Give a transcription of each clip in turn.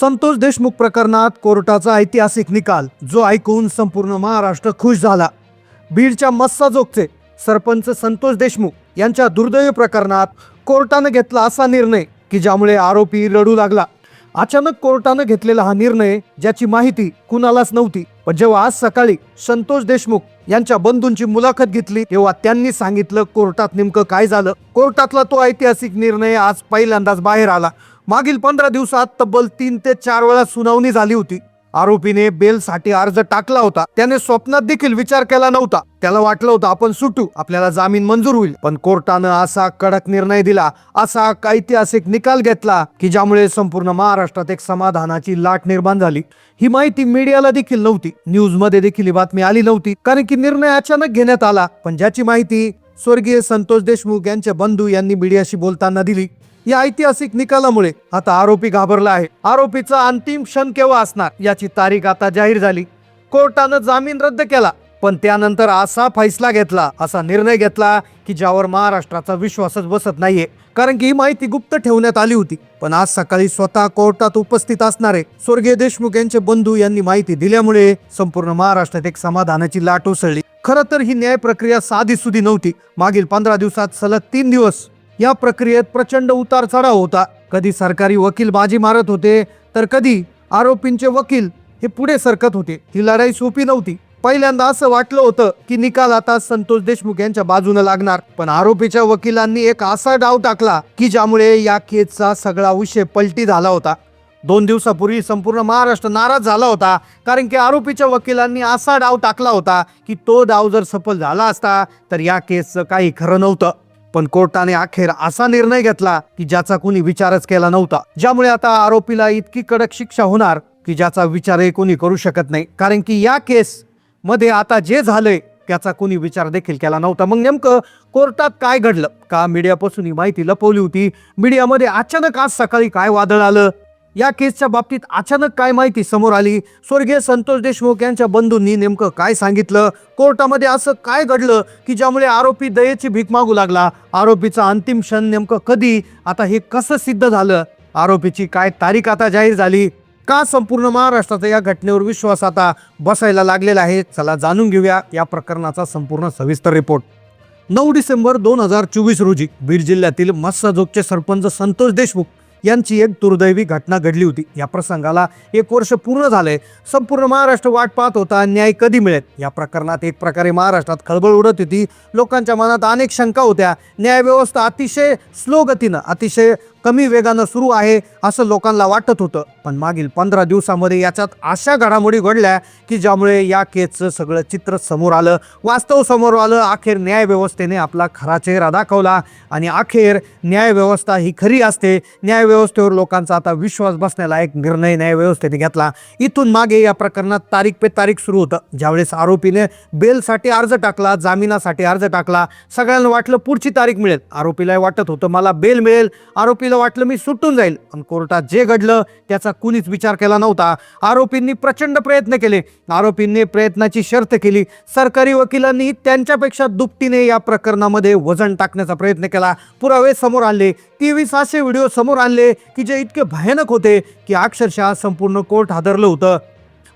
संतोष देशमुख प्रकरणात कोर्टाचा ऐतिहासिक निकाल जो ऐकून संपूर्ण महाराष्ट्र खुश झाला. बीडच्या मस्सा जोगचे सरपंच संतोष देशमुख यांच्या दुर्दैवी प्रकरणात कोर्टानं घेतला असा निर्णय की ज्यामुळे आरोपी रडू लागला. अचानक कोर्टानं घेतलेला हा निर्णय ज्याची माहिती कुणालाच नव्हती. पण जेव्हा आज सकाळी संतोष देशमुख यांच्या बंधूंची मुलाखत घेतली तेव्हा त्यांनी सांगितलं कोर्टात नेमकं काय झालं. कोर्टातला तो ऐतिहासिक निर्णय आज पहिल्यांदाच बाहेर आला. मागील पंधरा दिवसात तब्बल तीन ते चार वेळा सुनावणी झाली होती. आरोपीने बेलसाठी अर्ज टाकला होता. त्याने स्वप्नात देखील विचार केला नव्हता. त्याला वाटलं होतं आपण सुटू. आपल्याला जामीन मंजूर होईल. पण कोर्टानं असा कडक निर्णय दिला असा ऐतिहासिक निकाल घेतला की ज्यामुळे संपूर्ण महाराष्ट्रात एक समाधानाची लाट निर्माण झाली. ही माहिती मीडियाला देखील नव्हती. न्यूजमध्ये देखील ही बातमी आली नव्हती. कारण की निर्णय अचानक घेण्यात आला. पण ज्याची माहिती स्वर्गीय संतोष देशमुख यांचे बंधू यांनी मीडियाशी बोलताना दिली. या ऐतिहासिक निकालामुळे आता आरोपी घाबरला आहे. आरोपीचा अंतिम क्षण केव्हा असणार याची तारीख आता जाहीर झाली. कोर्टानं जामीन रद्द केला पण त्यानंतर असा फैसला घेतला असा निर्णय घेतला की ज्यावर महाराष्ट्राचा विश्वासच बसत नाहीये. कारण की ही माहिती गुप्त ठेवण्यात आली होती. पण आज सकाळी स्वतः कोर्टात उपस्थित असणारे स्वर्गीय देशमुख यांचे बंधू यांनी माहिती दिल्यामुळे संपूर्ण महाराष्ट्रात एक समाधानाची लाट उसळली. खरं तर ही न्याय प्रक्रिया साधी सुधी नव्हती. मागील पंधरा दिवसात सलग तीन दिवस या प्रक्रियेत प्रचंड उतार चढाव होता. कधी सरकारी वकील बाजी मारत होते तर कधी आरोपींचे वकील हे पुढे सरकत होते. ही लढाई सोपी नव्हती. पहिल्यांदा असं वाटलं होतं की निकाल आता संतोष देशमुख यांच्या बाजूने लागणार. पण आरोपीच्या वकिलांनी एक असा डाव टाकला की ज्यामुळे या केसचा सगळा विषय पलटी झाला होता. दोन दिवसापूर्वी संपूर्ण महाराष्ट्र नाराज झाला होता कारण की आरोपीच्या वकिलांनी असा डाव टाकला होता की तो डाव जर सफल झाला असता तर या केसचं काही खरं नव्हतं. पण कोर्टाने अखेर असा निर्णय घेतला की ज्याचा कुणी विचारच केला नव्हता. ज्यामुळे आता आरोपीला इतकी कडक शिक्षा होणार की ज्याचा विचारही कोणी करू शकत नाही. कारण की या केस मध्ये आता जे झालंय त्याचा कोणी विचार देखील केला नव्हता. मग नेमकं कोर्टात काय घडलं? का मीडियापासून ही माहिती लपवली होती? मीडियामध्ये अचानक आज सकाळी काय वादळ आलं? या केसच्या बाबतीत अचानक काय माहिती समोर आली? स्वर्गीय संतोष देशमुख यांच्या बंधूंनी नेमकं काय सांगितलं? कोर्टामध्ये असं काय घडलं की ज्यामुळे आरोपी दयेची भीक मागू लागला? आरोपीचा अंतिम क्षण नेमकं कधी? आता हे कसं सिद्ध झालं? आरोपीची काय तारीख आता जाहीर झाली? का संपूर्ण महाराष्ट्राचा या घटनेवर विश्वास आता बसायला लागलेला आहे? चला जाणून घेऊया या प्रकरणाचा संपूर्ण सविस्तर रिपोर्ट. नऊ डिसेंबर दोन हजार चोवीस रोजी बीड जिल्ह्यातील मस्साजोगचे सरपंच संतोष देशमुख यांची एक दुर्दैवी घटना घडली होती. या प्रसंगाला एक वर्ष पूर्ण झालंय संपूर्ण महाराष्ट्र वाट पाहत होता. न्याय कधी मिळेल? या प्रकरणात एक प्रकारे महाराष्ट्रात खळबळ उडत होती. लोकांच्या मनात अनेक शंका होत्या. न्यायव्यवस्था अतिशय स्लो गतीनं अतिशय कमी वेगानं सुरू आहे असं लोकांना वाटत होतं. पण मागील पंधरा दिवसामध्ये याच्यात अशा घडामोडी घडल्या की ज्यामुळे या केसचं सगळं चित्र समोर आलं. वास्तव समोर आलं. अखेर न्यायव्यवस्थेने आपला खरा चेहरा दाखवला आणि अखेर न्यायव्यवस्था ही खरी असते. न्यायव्यवस्थेवर लोकांचा आता विश्वास बसण्याला एक निर्णय न्यायव्यवस्थेने घेतला. इथून मागे या प्रकरणात तारीख पे तारीख सुरू होतं. ज्यावेळेस आरोपीने बेलसाठी अर्ज टाकला जामिनासाठी अर्ज टाकला सगळ्यांना वाटलं पुढची तारीख मिळेल. आरोपीला वाटत होतं मला बेल मिळेल. आरोपीला वाटलं मी सुटून जाईल. पण कोर्टात जे घडलं त्याचा कुणीच विचार केला नव्हता. आरोपींनी प्रचंड प्रयत्न केले. आरोपींनी प्रयत्नाची शर्त केली. सरकारी वकिलांनी त्यांच्यापेक्षा दुपटीने या प्रकरणामध्ये वजन टाकण्याचा प्रयत्न केला. पुरावे समोर आणले. तेवीस असे व्हिडिओ समोर आणले की जे इतके भयानक होते की अक्षरशः संपूर्ण कोर्ट हादरलं होतं.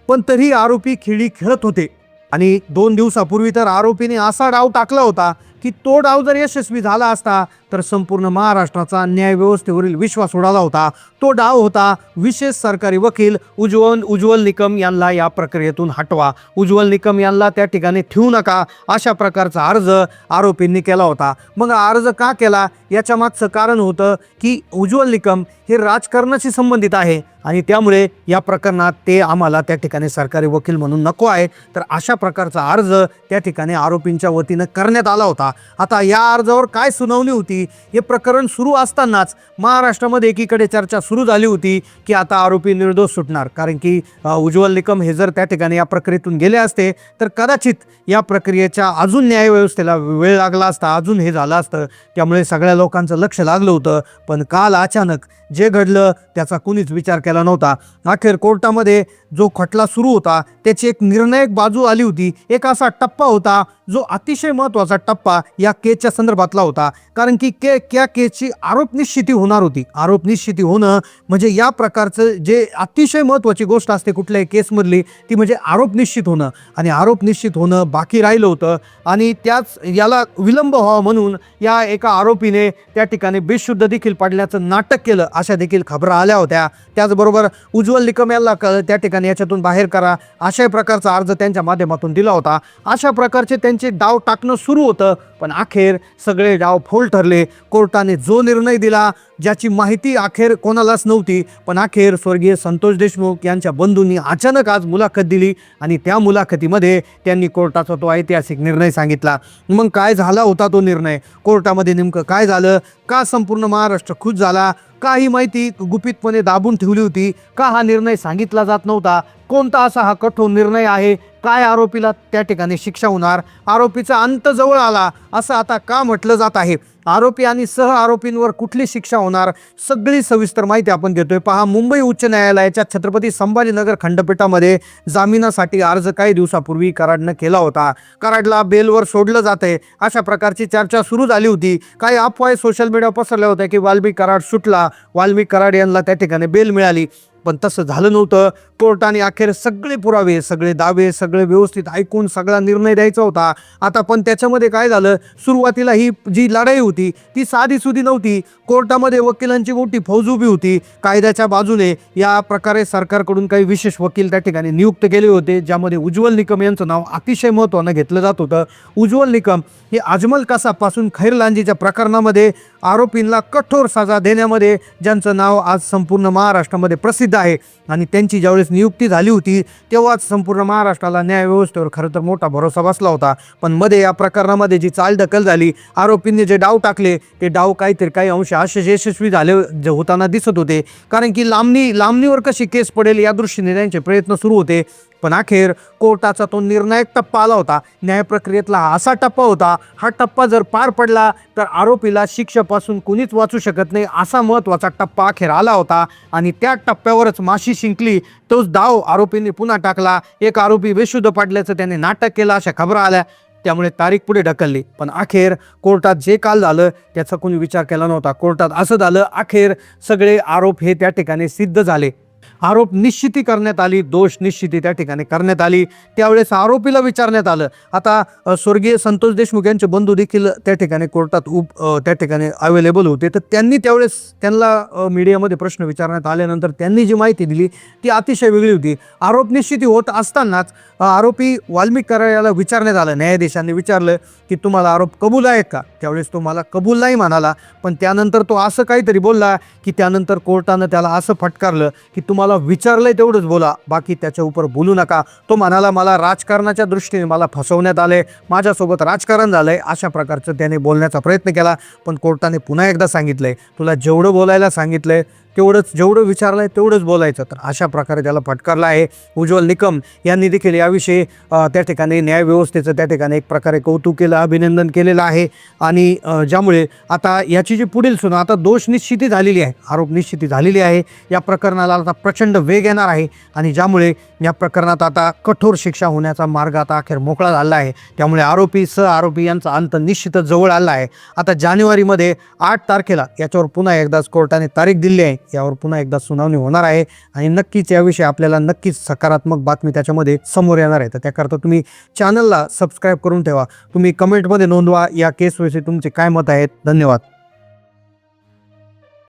पण तरी आरोपी खेळी खेळत होते. आणि दोन दिवसापूर्वी तर आरोपीने असा डाव टाकला होता की तो डाव जर यशस्वी झाला असता तर संपूर्ण महाराष्ट्राचा न्याय व्यवस्थेवरील विश्वास उडाला होता. तो डाव होता विशेष सरकारी वकील उज्ज्वल उज्ज्वल निकम यांना या प्रक्रियेतून हटवा. उज्ज्वल निकम यांना त्या ठिकाणी ठेवू नका. अशा प्रकारचा अर्ज आरोपींनी केला होता. मग अर्ज का केला? याच्या मागचं कारण होतं की उज्ज्वल निकम हे राजकारणाशी संबंधित आहे आणि त्यामुळे या प्रकरणात ते आम्हाला त्या ठिकाणी सरकारी वकील म्हणून नको आहे. तर अशा प्रकारचा अर्ज त्या ठिकाणी आरोपींच्या वतीनं करण्यात आला होता. आता या अर्जावर काय सुनावणी होती? हे प्रकरण सुरू असतानाच महाराष्ट्रामध्ये एकीकडे चर्चा सुरू झाली होती की आता आरोपी निर्दोष सुटणार. कारण की उज्ज्वल निकम हे जर त्या ठिकाणी या प्रक्रियेतून गेले असते तर कदाचित या प्रक्रियेच्या अजून न्यायव्यवस्थेला वेळ लागला असता अजून हे झालं असतं. त्यामुळे सगळ्या लोकांचं लक्ष लागलं होतं. पण काल अचानक जे घडलं त्याचा कुणीच विचार केला नव्हता. अखेर कोर्टामध्ये जो खटला सुरू होता त्याची एक निर्णायक बाजू आली होती. एक असा टप्पा होता जो अतिशय महत्त्वाचा टप्पा या केसच्या संदर्भातला होता. कारण की के क्या केसची आरोप निश्चिती होणार होती. आरोप निश्चिती होणं म्हणजे या प्रकारचं जे अतिशय महत्त्वाची गोष्ट असते कुठल्याही केसमधली ती म्हणजे आरोप निश्चित होणं. आणि आरोप निश्चित होणं बाकी राहिलं होतं. आणि त्याच याला विलंब व्हावा म्हणून या एका आरोपीने त्या ठिकाणी बेशुद्ध देखील पाडल्याचं नाटक केलं अशा देखील खबरा आल्या होत्या. त्याचबरोबर उज्ज्वल निकम याला त्या ठिकाणी याच्यातून बाहेर करा. अशा प्रकारचा अर्ज त्यांच्या माध्यमातून दिला होता. अशा प्रकारचे त्यांचे डाव टाकणं सुरू होतं. पण अखेर सगळे डाव फोल ठरले. कोर्टाने जो निर्णय दिला ज्याची माहिती अखेर कोणालाच नव्हती. पण अखेर स्वर्गीय संतोष देशमुख यांच्या बंधूंनी अचानक आज मुलाखत दिली आणि त्या मुलाखतीमध्ये त्यांनी कोर्टाचा तो ऐतिहासिक निर्णय सांगितला. मग काय झाला होता तो निर्णय? कोर्टामध्ये नेमकं काय झालं? का संपूर्ण महाराष्ट्र खुश झाला? का ही माहिती गुपितपणे दाबून ठेवली होती. का हा निर्णय सांगितला जात नव्हता? कोणता असा हा कठोर निर्णय आहे? काय आरोपीला त्या ठिकाणी शिक्षा होणार? आरोपीचा अंत जवळ आला असं आता का म्हटलं जात आहे? आरोपी आणि सह आरोपींवर कुठली शिक्षा होणार? सगळी सविस्तर माहिती आपण देतोय. पहा मुंबई उच्च न्यायालयाच्या छत्रपती संभाजीनगर खंडपीठामध्ये जामिनासाठी अर्ज काही दिवसापूर्वी कराडनं केला होता. कराडला बेलवर सोडलं जातंय. अशा प्रकारची चर्चा सुरू झाली होती. काही अफवाय सोशल मीडिया पसरल्या होत्या की वाल्मिक कराड सुटला. वाल्मिक कराड यांना त्या ठिकाणी बेल मिळाली. पण तसं झालं नव्हतं. कोर्टाने अखेर सगळे पुरावे सगळे दावे सगळे व्यवस्थित ऐकून सगळा निर्णय द्यायचा होता. आता पण त्याच्यामध्ये काय झालं? सुरुवातीला ही जी लढाई होती ती साधी सुधी नव्हती. कोर्टामध्ये वकिलांची मोठी फौज उभी होती. कायद्याच्या बाजूने या प्रकारे सरकारकडून काही विशेष वकील त्या ठिकाणी नियुक्त केले होते ज्यामध्ये उज्ज्वल निकम यांचं नाव अतिशय महत्त्वानं घेतलं जात होतं. उज्ज्वल निकम हे अजमल कासापासून खैरलांजीच्या प्रकरणामध्ये आरोपींना कठोर सजा देण्यामध्ये ज्यांचं नाव आज संपूर्ण महाराष्ट्रामध्ये प्रसिद्ध आहे. आणि त्यांची ज्यावेळेस नियुक्ती झाली होती तेव्हाच संपूर्ण महाराष्ट्राला न्यायव्यवस्थेवर खरं तर मोठा भरोसा बसला होता. पण मध्ये या प्रकरणामध्ये जी चालढकल झाली आरोपींनी जे डाव टाकले ते डाव काहीतरी काही अंश असे यशस्वी झाले जे होताना दिसत होते. कारण की लांबणी लांबणीवर कशी केस पडेल या दृष्टीने त्यांचे प्रयत्न सुरू होते. पण अखेर कोर्टाचा तो निर्णायक टप्पा आला होता. न्याय प्रक्रियेतला हा असा टप्पा होता हा टप्पा जर पार पडला तर आरोपीला शिक्षेपासून कुणीच वाचू शकत नाही असा महत्त्वाचा टप्पा अखेर आला होता. आणि त्या टप्प्यावरच माशी शिंकली तोच डाव आरोपींनी पुन्हा टाकला. एक आरोपी बेशुद्ध पाडल्याचं त्याने नाटक केलं अशा खबरा आल्या. त्यामुळे तारीख पुढे ढकलली. पण अखेर कोर्टात जे काल झालं त्याचा कोणी विचार केला नव्हता. कोर्टात असं झालं अखेर सगळे आरोप हे त्या ठिकाणी सिद्ध झाले. आरोप निश्चिती करण्यात आली दोष निश्चिती त्या ठिकाणी करण्यात आली. त्यावेळेस आरोपीला विचारण्यात आलं. आता स्वर्गीय संतोष देशमुख यांचे बंधू देखील त्या ठिकाणी कोर्टात उप त्या ठिकाणी अवेलेबल होते. तर त्यांनी त्यावेळेस त्यांना मीडियामध्ये प्रश्न विचारण्यात आल्यानंतर त्यांनी जी माहिती दिली ती अतिशय वेगळी होती. आरोप निश्चिती होत असतानाच आरोपी वाल्मिक करायला विचारण्यात आलं. न्यायाधीशांनी विचारलं की तुम्हाला आरोप कबूल आहेत का? त्यावेळेस तो मला कबूल नाही म्हणाला. पण त्यानंतर तो असं काहीतरी बोलला की त्यानंतर कोर्टानं त्याला असं फटकारलं की तुम्हाला विचारलंय तेवढंच बोला. बाकी त्याच्या उपर बोलू नका. तो म्हणाला मला राजकारणाच्या दृष्टीने मला फसवण्यात आले. माझ्यासोबत राजकारण झालंय. अशा प्रकारचं त्याने बोलण्याचा प्रयत्न केला. पण कोर्टाने पुन्हा एकदा सांगितलंय तुला जेवढं बोलायला सांगितलंय तेवढंच जेवढं विचारलं आहे तेवढंच बोलायचं. तर अशा प्रकारे त्याला फटकारला आहे. उज्ज्वल निकम यांनी देखील याविषयी त्या ठिकाणी न्यायव्यवस्थेचं त्या ठिकाणी एक प्रकारे कौतुक केलं अभिनंदन केलेलं आहे. आणि ज्यामुळे आता याची जी पुढील सुना आता दोष निश्चिती झालेली आहे आरोप निश्चिती झालेली आहे. या प्रकरणाला आता प्रचंड वेग येणार आहे. आणि ज्यामुळे या प्रकरणात आता कठोर शिक्षा होण्याचा मार्ग आता अखेर मोकळा झाला आहे. त्यामुळे आरोपी सह आरोपी यांचा अंत निश्चितच जवळ आला आहे. आता जानेवारीमध्ये आठ तारखेला याच्यावर पुन्हा एकदाच कोर्टाने तारीख दिली आहे. यावर पुन्हा एकदा सुनावणी होणार आहे. आणि नक्कीच याविषयी आपल्याला नक्कीच सकारात्मक बातमी त्याच्यामध्ये समोर येणार आहे. तर त्याकरता तुम्ही चॅनलला सबस्क्राईब करून ठेवा. तुम्ही कमेंटमध्ये नोंदवा. या केसविषयी तुमचे काय मत आहेत? धन्यवाद.